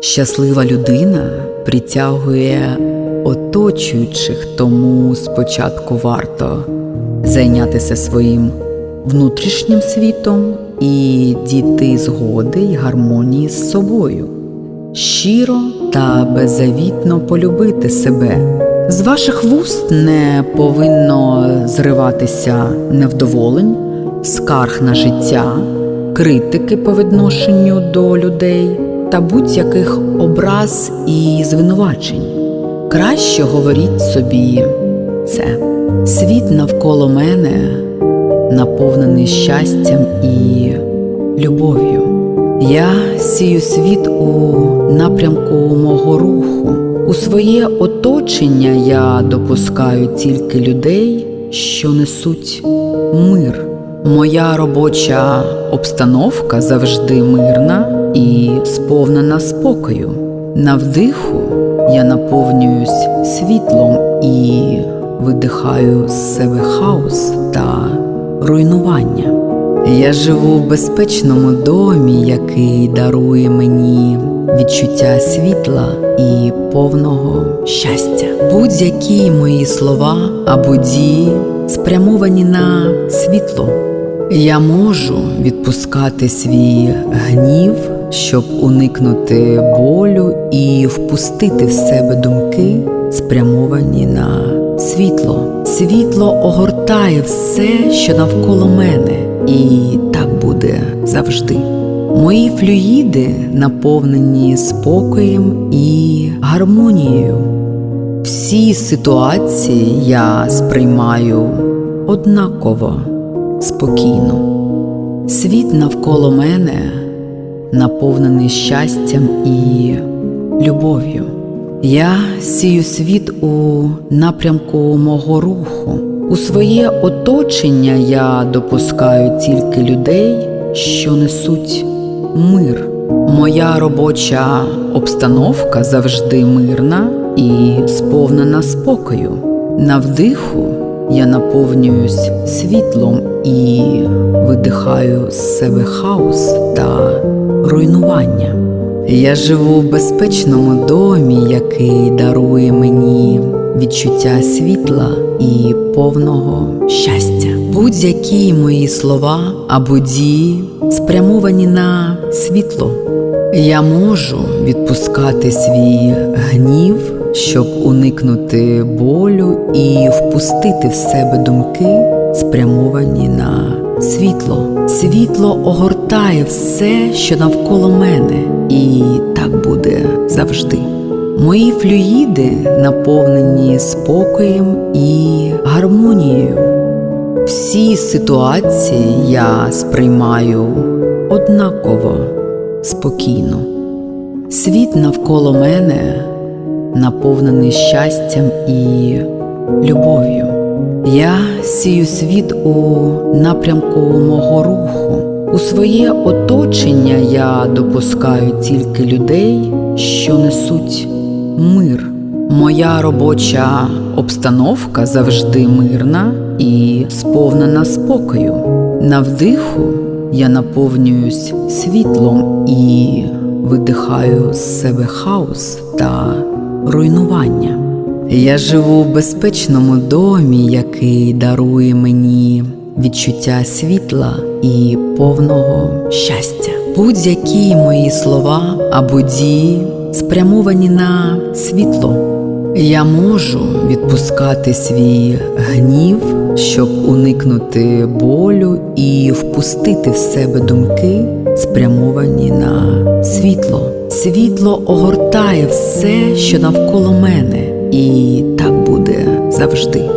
Щаслива людина притягує оточуючих, тому спочатку варто зайнятися своїм внутрішнім світом і дійти згоди й гармонії з собою, щиро та беззавітно полюбити себе. З ваших вуст не повинно зриватися невдоволень, скарг на життя, критики по відношенню до людей та будь-яких образ і звинувачень. Краще говоріть собі це. Світ навколо мене наповнений щастям і любов'ю. Я сію світ у напрямку мого руху. У своє оточення я допускаю тільки людей, що несуть мир. Моя робоча обстановка завжди мирна і сповнена спокою. На вдиху я наповнююсь світлом і видихаю з себе хаос та руйнування. Я живу в безпечному домі, який дарує мені відчуття світла і повного щастя. Будь-які мої слова або дії спрямовані на світло. Я можу відпускати свій гнів, щоб уникнути болю і впустити в себе думки, спрямовані на світло. Світло огортає все, що навколо мене, і так буде завжди. Мої флюїди наповнені спокоєм і гармонією. Всі ситуації я сприймаю однаково, спокійно. Світ навколо мене наповнений щастям і любов'ю. Я сію світ у напрямку мого руху. У своє оточення я допускаю тільки людей, що несуть мир. Моя робоча обстановка завжди мирна і сповнена спокою. На вдиху я наповнююсь світлом і видихаю з себе хаос та руйнування. Я живу в безпечному домі, який дарує мені відчуття світла і повного щастя. Будь-які мої слова або дії спрямовані на світло. Я можу відпускати свій гнів, щоб уникнути болю і впустити в себе думки, спрямовані на світло. Світло огортає все, що навколо мене, і так буде завжди. Мої флюїди наповнені спокоєм і гармонією. Всі ситуації я сприймаю однаково, спокійно. Світ навколо мене наповнений щастям і любов'ю. Я сію світ у напрямку мого руху. У своє оточення я допускаю тільки людей, що несуть мир. Моя робоча обстановка завжди мирна і сповнена спокою. На вдиху я наповнююсь світлом і видихаю з себе хаос та руйнування. Я живу в безпечному домі, який дарує мені відчуття світла і повного щастя. Будь-які мої слова або дії спрямовані на світло. Я можу відпускати свій гнів, щоб уникнути болю і впустити в себе думки, спрямовані на світло. Світло огортає все, що навколо мене, і так буде завжди.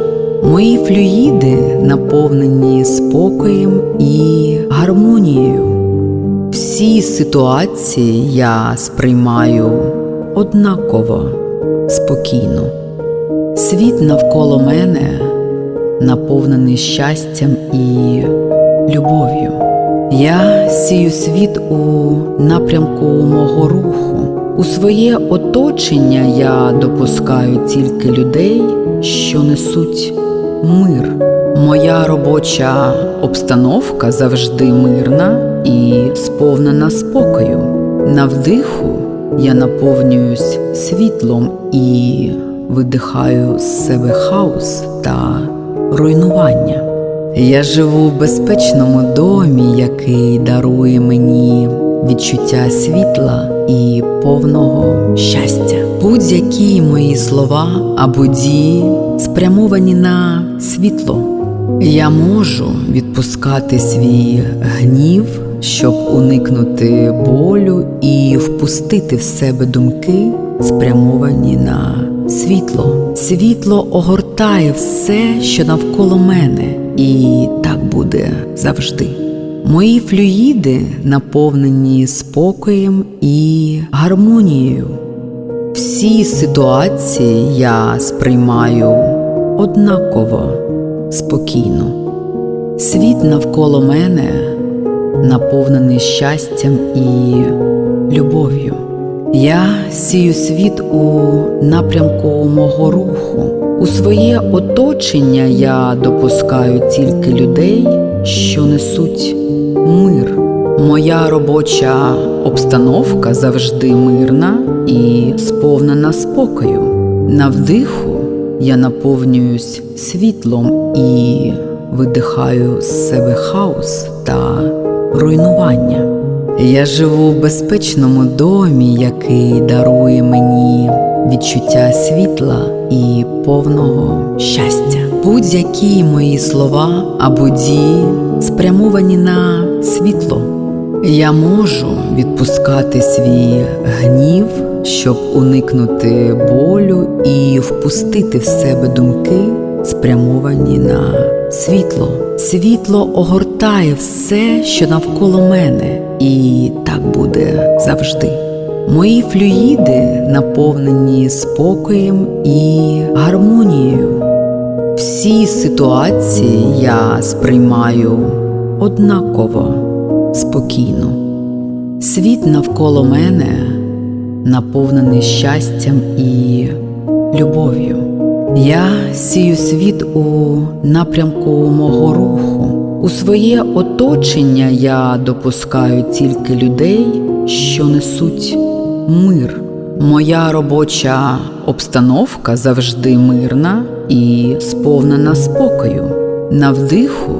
Мої флюїди наповнені спокоєм і гармонією. Всі ситуації я сприймаю однаково, спокійно. Світ навколо мене наповнений щастям і любов'ю. Я сію світ у напрямку мого руху. У своє оточення я допускаю тільки людей, що несуть мир. Моя робоча обстановка завжди мирна і сповнена спокою. На вдиху я наповнююсь світлом і видихаю з себе хаос та руйнування. Я живу в безпечному домі, який дарує мені відчуття світла і повного щастя. Будь-які мої слова або дії спрямовані на світло. Я можу відпускати свій гнів, щоб уникнути болю і впустити в себе думки, спрямовані на світло. Світло огортає все, що навколо мене, і так буде завжди. Мої флюїди наповнені спокоєм і гармонією. Всі ситуації я сприймаю однаково спокійно. Світ навколо мене наповнений щастям і любов'ю. Я сію світ у напрямку мого руху. У своє оточення я допускаю тільки людей, що несуть мир. Моя робоча обстановка завжди мирна і сповнена спокою. На вдиху я наповнююсь світлом і видихаю з себе хаос та руйнування. Я живу в безпечному домі, який дарує мені відчуття світла і повного щастя. Будь-які мої слова або дії спрямовані на світло. Я можу відпускати свій гнів, щоб уникнути болю і впустити в себе думки, спрямовані на світло. Світло огортає все, що навколо мене, і так буде завжди. Мої флюїди наповнені спокоєм і гармонією. Всі ситуації я сприймаю однаково спокійно. Світ навколо мене наповнений щастям і любов'ю. Я сію світ у напрямку мого руху. У своє оточення я допускаю тільки людей, що несуть мир. Моя робоча обстановка завжди мирна і сповнена спокою. На вдиху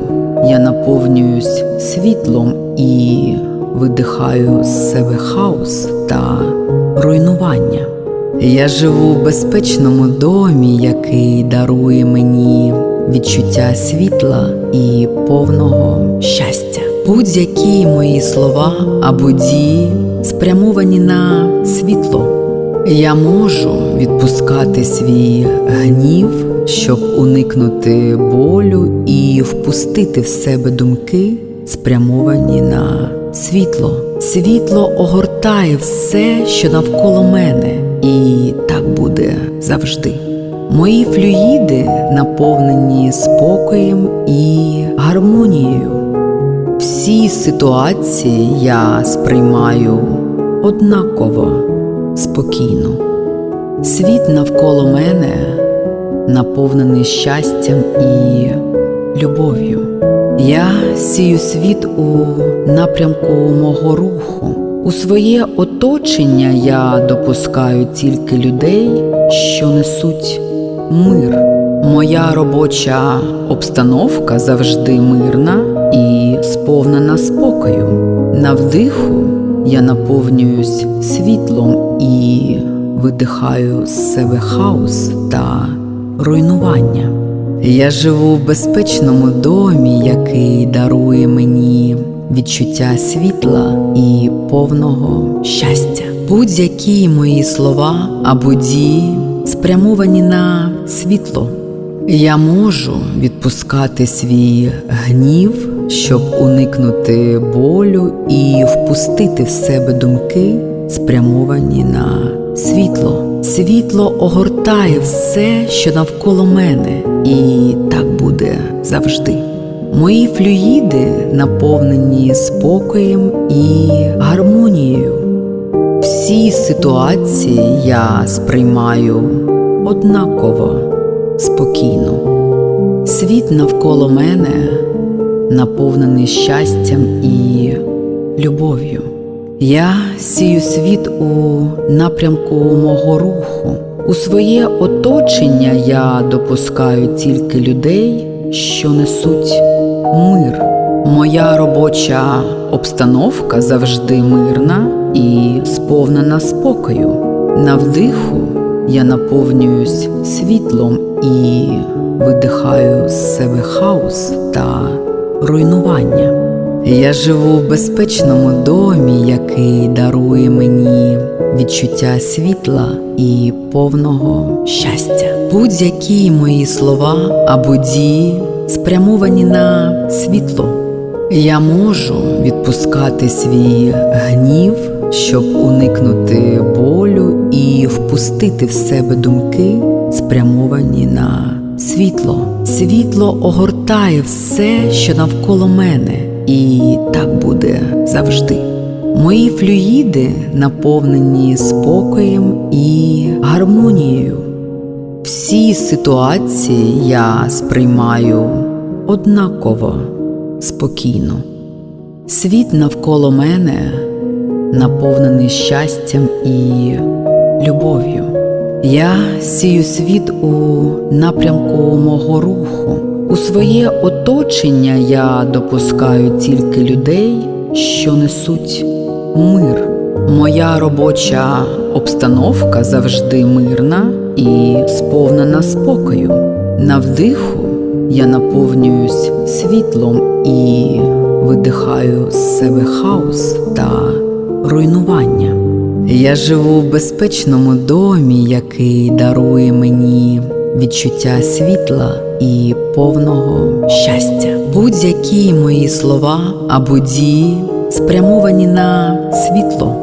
я наповнююсь світлом і видихаю з себе хаос та руйнування. Я живу в безпечному домі, який дарує мені відчуття світла і повного щастя. Будь-які мої слова або дії спрямовані на світло. Я можу відпускати свій гнів, щоб уникнути болю і впустити в себе думки, спрямовані на світло. Світло огортає все, що навколо мене, і так буде завжди. Мої флюїди наповнені спокоєм і гармонією. Всі ситуації я сприймаю однаково спокійно. Світ навколо мене наповнений щастям і любов'ю. Я сію світ у напрямку мого руху. У своє оточення я допускаю тільки людей, що несуть мир. Моя робоча обстановка завжди мирна і сповнена спокою. На вдиху я наповнююсь світлом і видихаю з себе хаос та руйнування. Я живу в безпечному домі, який дарує мені відчуття світла і повного щастя. Будь-які мої слова або дії спрямовані на світло. Я можу відпускати свій гнів, щоб уникнути болю і впустити в себе думки, спрямовані на світло. Світло огортає все, що навколо мене, і так буде завжди. Мої флюїди наповнені спокоєм і гармонією. Всі ситуації я сприймаю однаково спокійно. Світ навколо мене наповнений щастям і любов'ю. Я сію світ у напрямку мого руху. У своє оточення я допускаю тільки людей, що несуть мир. Моя робоча обстановка завжди мирна і сповнена спокою. На вдиху я наповнююсь світлом і видихаю з себе хаос та руйнування. Я живу в безпечному домі, який дарує мені відчуття світла і повного щастя. Будь-які мої слова або дії спрямовані на світло. Я можу відпускати свій гнів, щоб уникнути болю і впустити в себе думки, спрямовані на світло. Світло огортає все, що навколо мене, і так буде завжди. Мої флюїди наповнені спокоєм і гармонією. Всі ситуації я сприймаю однаково спокійно. Світ навколо мене наповнений щастям і любов'ю. Я сію світ у напрямку мого руху. У своє оточення я допускаю тільки людей, що несуть мир. Моя робоча обстановка завжди мирна і сповнена спокою. На вдиху я наповнююсь світлом і видихаю з себе хаос та руйнування. Я живу в безпечному домі, який дарує мені відчуття світла і повного щастя. Будь-які мої слова або дії спрямовані на світло.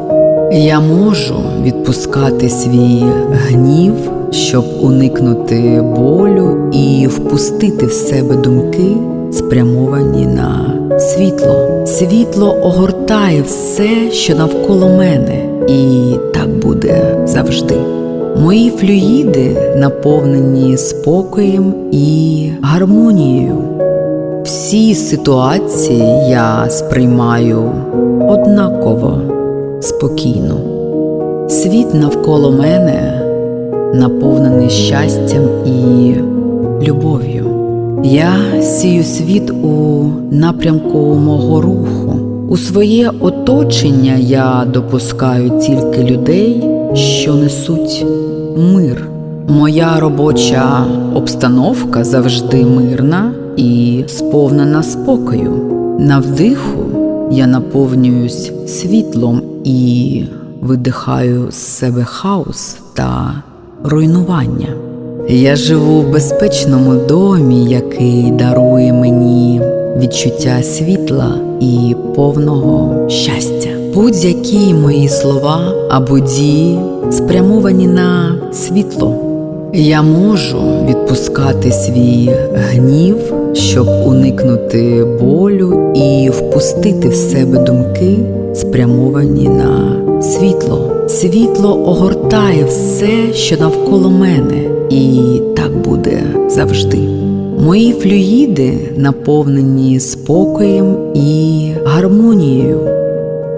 Я можу відпускати свій гнів, щоб уникнути болю і впустити в себе думки, спрямовані на світло. Світло огортає все, що навколо мене, і так буде завжди. Мої флюїди наповнені спокоєм і гармонією. Всі ситуації я сприймаю однаково спокійно. Світ навколо мене наповнений щастям і любов'ю. Я сію світ у напрямку мого руху. У своє оточення я допускаю тільки людей, що несуть мир. Моя робоча обстановка завжди мирна і сповнена спокою. На вдиху я наповнююсь світлом і видихаю з себе хаос та руйнування. Я живу в безпечному домі, який дарує мені відчуття світла і повного щастя. Будь-які мої слова або дії спрямовані на світло. Я можу відпускати свій гнів, щоб уникнути болю і впустити в себе думки, спрямовані на світло. Світло огортає все, що навколо мене, і так буде завжди. Мої флюїди наповнені спокоєм і гармонією.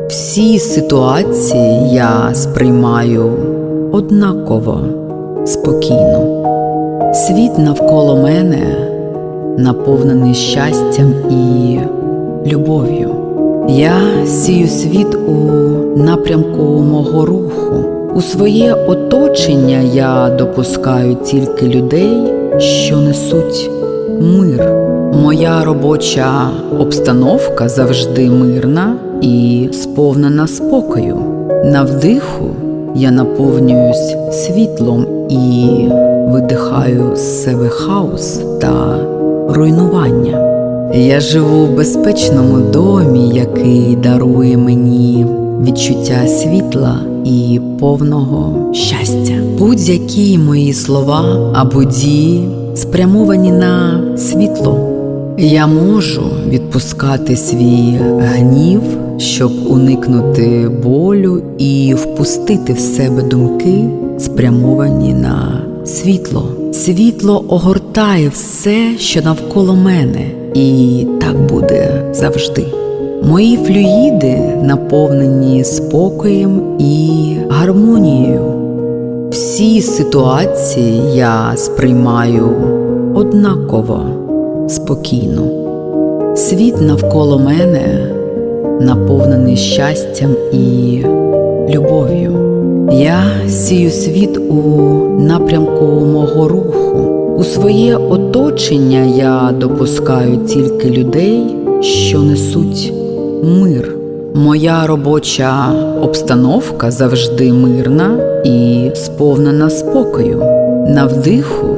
Всі ситуації я сприймаю однаково спокійно. Світ навколо мене наповнений щастям і любов'ю. Я сію світ у напрямку мого руху. У своє оточення я допускаю тільки людей, що несуть мир. Моя робоча обстановка завжди мирна і сповнена спокою. На вдиху я наповнююсь світлом і видихаю з себе хаос та руйнування. Я живу в безпечному домі, який дарує мені відчуття світла і повного щастя. Будь-які мої слова або дії спрямовані на світло. Я можу відпускати свій гнів, щоб уникнути болю і впустити в себе думки, спрямовані на світло. Світло огортає все, що навколо мене, і так буде завжди. Мої флюїди наповнені спокоєм і гармонією. Всі ситуації я сприймаю однаково спокійно. Світ навколо мене наповнений щастям і любов'ю. Я сію світ у напрямку мого руху. У своє оточення я допускаю тільки людей, що несуть мир. Моя робоча обстановка завжди мирна і сповнена спокою. На вдиху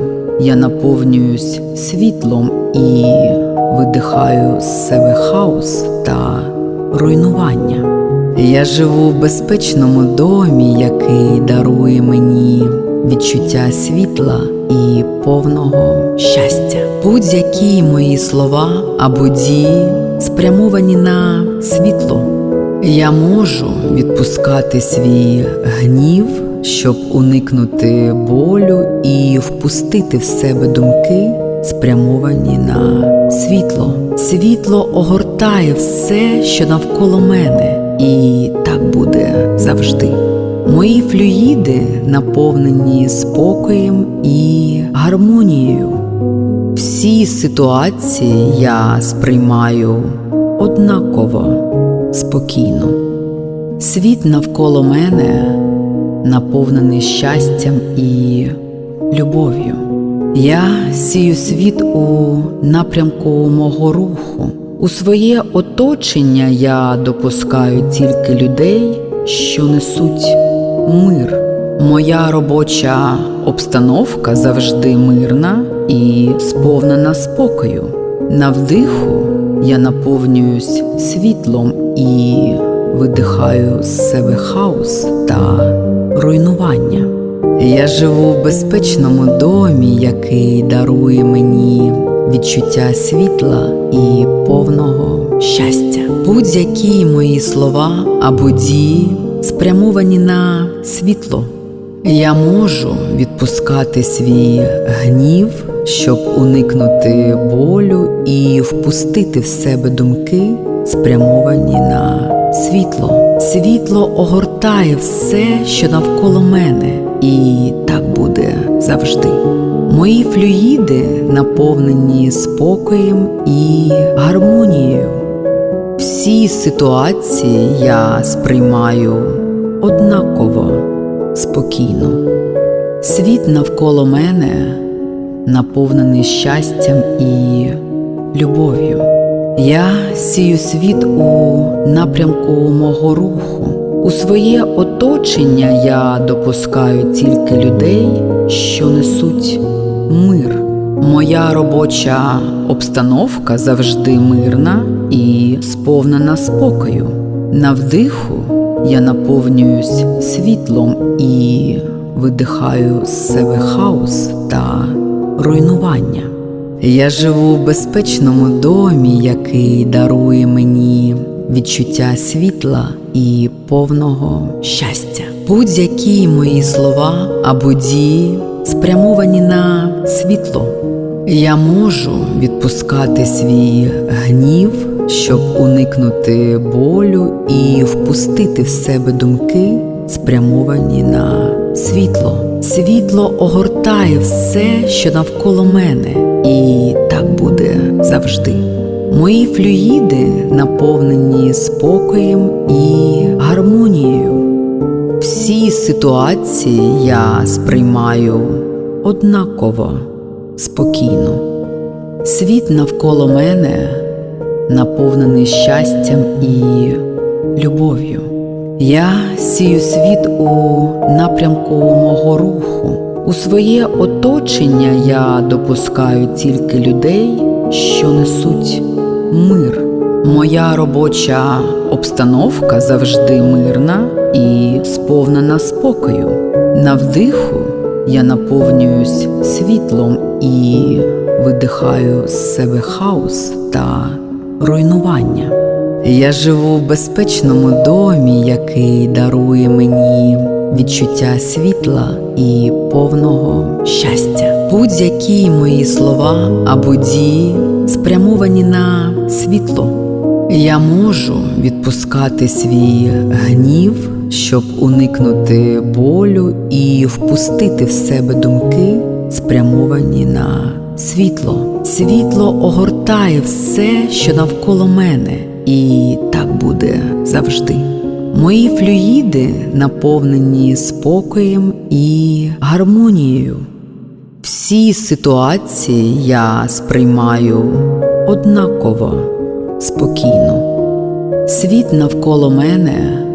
я наповнююсь світлом і видихаю з себе хаос та руйнування. Я живу в безпечному домі, який дарує мені відчуття світла і повного щастя. Будь-які мої слова або дії спрямовані на світло. Я можу відпускати свій гнів, щоб уникнути болю і впустити в себе думки, спрямовані на світло. Світло огортає все, що навколо мене, і так буде завжди. Мої флюїди наповнені спокоєм і гармонією. Всі ситуації я сприймаю однаково спокійно. Світ навколо мене наповнений щастям і любов'ю. Я сію світ у напрямку мого руху. У своє оточення я допускаю тільки людей, що несуть мир. Моя робоча обстановка завжди мирна і сповнена спокою. На вдиху я наповнююсь світлом і видихаю з себе хаос та руйнування. Я живу в безпечному домі, який дарує мені відчуття світла і повного щастя. Будь-які мої слова або дії спрямовані на світло. Я можу відпускати свій гнів, щоб уникнути болю і впустити в себе думки, спрямовані на світло. Світло огортає все, що навколо мене, і так буде завжди. Мої флюїди наповнені спокоєм і гармонією. Всі ситуації я сприймаю однаково спокійно. Світ навколо мене наповнений щастям і любов'ю. Я сію світ у напрямку мого руху. У своє оточення я допускаю тільки людей, що несуть мир. Моя робоча обстановка завжди мирна і сповнена спокою. На вдиху я наповнююсь світлом і видихаю з себе хаос та руйнування. Я живу в безпечному домі, який дарує мені відчуття світла і повного щастя. Будь-які мої слова або дії спрямовані на світло. Я можу відпускати свій гнів, щоб уникнути болю і впустити в себе думки, спрямовані на світло. Світло огортає все, що навколо мене, і так буде завжди. Мої флюїди наповнені спокоєм і гармонією. Всі ситуації я сприймаю однаково спокійно. Світ навколо мене наповнений щастям і любов'ю. Я сію світ у напрямку мого руху. У своє оточення я допускаю тільки людей, що несуть мир. Моя робоча обстановка завжди мирна і сповнена спокою. На вдиху я наповнююсь світлом і видихаю з себе хаос та руйнування. Я живу в безпечному домі, який дарує мені відчуття світла і повного щастя. Будь-які мої слова або дії спрямовані на світло. Я можу відпускати свій гнів, щоб уникнути болю і впустити в себе думки, спрямовані на світло. Світло огортає все, що навколо мене, і так буде завжди. Мої флюїди наповнені спокоєм і гармонією. Всі ситуації я сприймаю однаково, спокійно. Світ навколо мене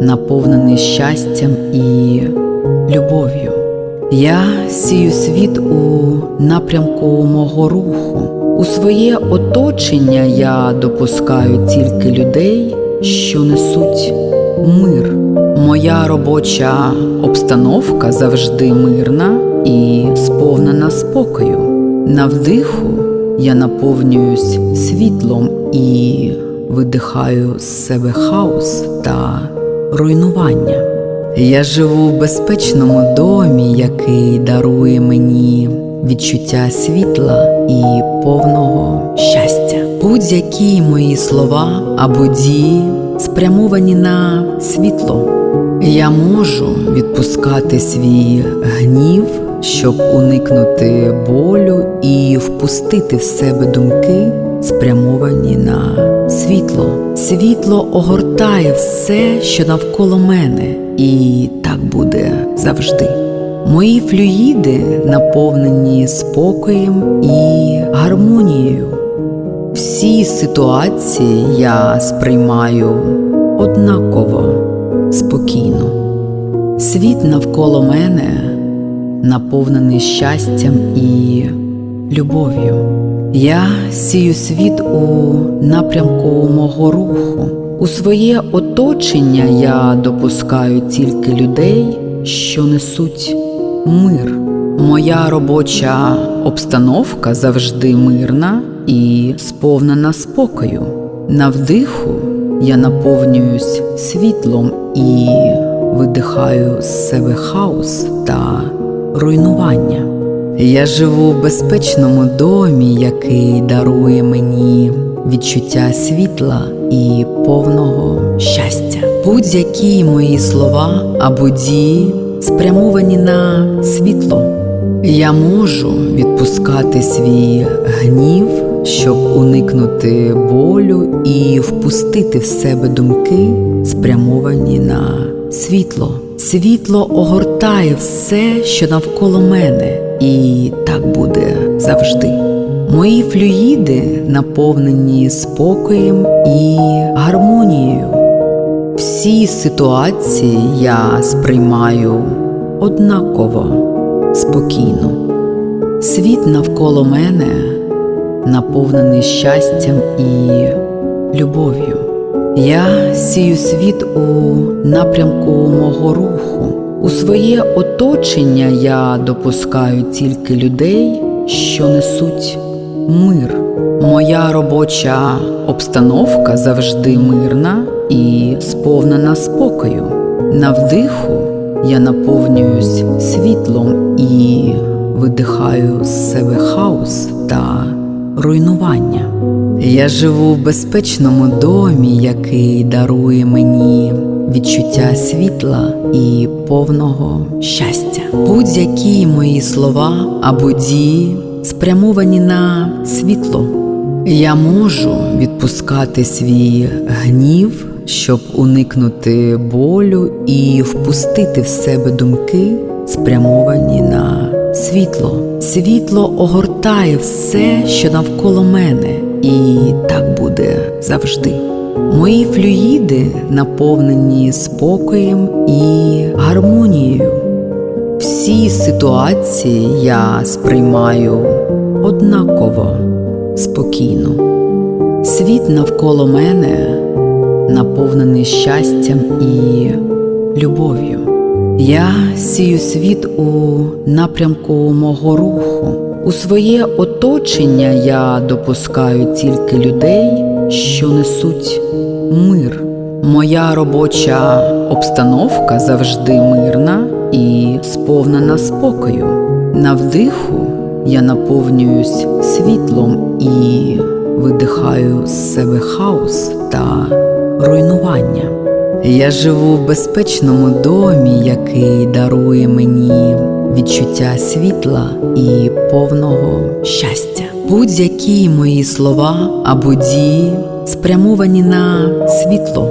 наповнений щастям і любов'ю. Я сію світ у напрямку мого руху. У своє оточення я допускаю тільки людей, що несуть мир. Моя робоча обстановка завжди мирна і сповнена спокою. На вдиху я наповнююсь світлом і видихаю з себе хаос та руйнування. Я живу в безпечному домі, який дарує мені відчуття світла і повного щастя. Будь-які мої слова або дії спрямовані на світло. Я можу відпускати свій гнів, щоб уникнути болю і впустити в себе думки, спрямовані на світло. Світло огортає все, що навколо мене, і так буде завжди. Мої флюїди наповнені спокоєм і гармонією. Всі ситуації я сприймаю однаково, спокійно. Світ навколо мене наповнений щастям і любов'ю. Я сію світ у напрямку мого руху. У своє оточення я допускаю тільки людей, що несуть мир. Моя робоча обстановка завжди мирна і сповнена спокою. На вдиху я наповнююсь світлом і видихаю з себе хаос та руйнування. Я живу в безпечному домі, який дарує мені відчуття світла і повного щастя. Будь-які мої слова або дії спрямовані на світло. Я можу відпускати свій гнів, щоб уникнути болю і впустити в себе думки, спрямовані на світло. Світло огортає все, що навколо мене, і так буде завжди. Мої флюїди наповнені спокоєм і гармонією. Всі ситуації я сприймаю однаково, спокійно. Світ навколо мене наповнений щастям і любов'ю. Я сію світ у напрямку мого руху. У своє оточення я допускаю тільки людей, що несуть мир. Моя робоча обстановка завжди мирна і сповнена спокою. На вдиху я наповнююсь світлом і видихаю з себе хаос та руйнування. Я живу в безпечному домі, який дарує мені відчуття світла і повного щастя. Будь-які мої слова або дії спрямовані на світло. Я можу відпускати свій гнів, щоб уникнути болю і впустити в себе думки, спрямовані на світло. Світло огортає все, що навколо мене, і так буде завжди. Мої флюїди наповнені спокоєм і гармонією. Всі ситуації я сприймаю однаково, спокійно. Світ навколо мене наповнений щастям і любов'ю. Я сію світ у напрямку мого руху. У своє оточення я допускаю тільки людей, що несуть мир. Моя робоча обстановка завжди мирна і сповнена спокою. На вдиху я наповнююсь світлом і видихаю з себе хаос та руйнування. Я живу в безпечному домі, який дарує мені відчуття світла і повного щастя. Будь-які мої слова або дії спрямовані на світло.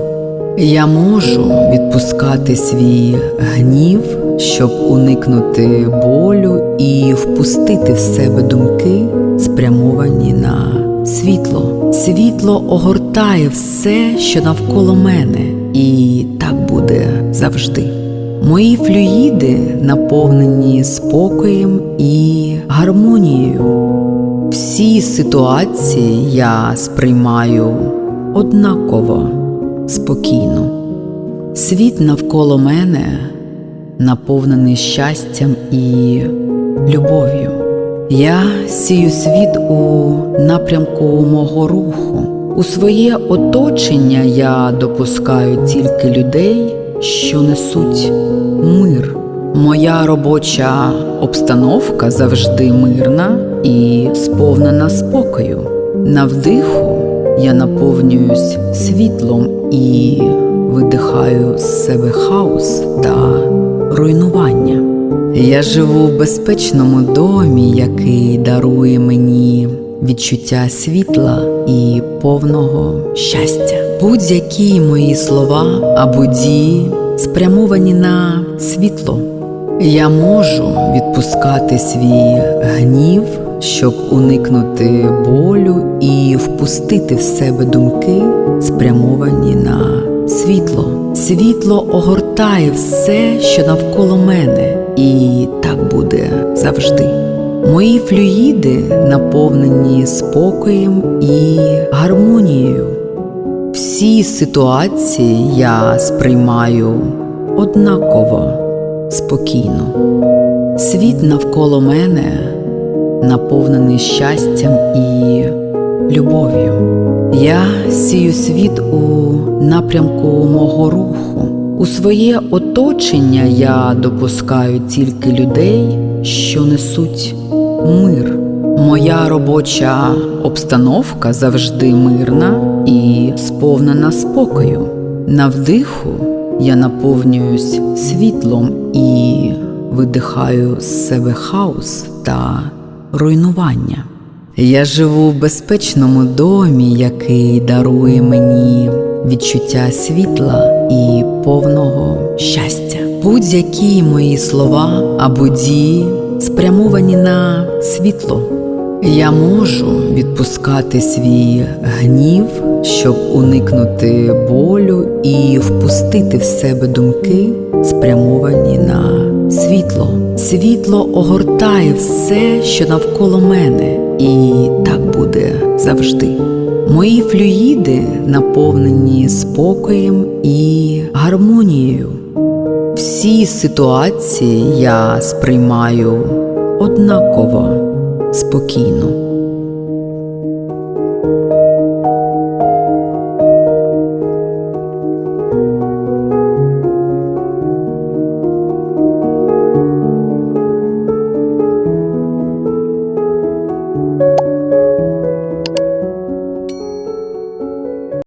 Я можу відпускати свій гнів, щоб уникнути болю і впустити в себе думки, спрямовані на світло. Світло огортає все, що навколо мене, і так буде завжди. Мої флюїди наповнені спокоєм і гармонією. Всі ситуації я сприймаю однаково спокійно. Світ навколо мене наповнений щастям і любов'ю. Я сію світ у напрямку мого руху. У своє оточення я допускаю тільки людей, що несуть мир. Моя робоча обстановка завжди мирна і сповнена спокою. На вдиху я наповнююсь світлом і видихаю з себе хаос та руйнування. Я живу в безпечному домі, який дарує мені відчуття світла і повного щастя. Будь-які мої слова або дії спрямовані на світло. Я можу відпускати свій гнів, щоб уникнути болю і впустити в себе думки, спрямовані на світло. Світло огортає все, що навколо мене, і так буде завжди. Мої флюїди наповнені спокоєм і гармонією. Всі ситуації я сприймаю однаково спокійно. Світ навколо мене наповнений щастям і любов'ю. Я сію світ у напрямку мого руху. У своє оточення я допускаю тільки людей, що несуть мир. Моя робоча обстановка завжди мирна і сповнена спокою. На вдиху я наповнююсь світлом і видихаю з себе хаос та руйнування. Я живу в безпечному домі, який дарує мені відчуття світла і повного щастя. Будь-які мої слова або дії спрямовані на світло. Я можу відпускати свій гнів, щоб уникнути болю і впустити в себе думки, спрямовані на світло. Світло огортає все, що навколо мене, і так буде завжди. Мої флюїди наповнені спокоєм і гармонією. Всі ситуації я сприймаю однаково спокійно.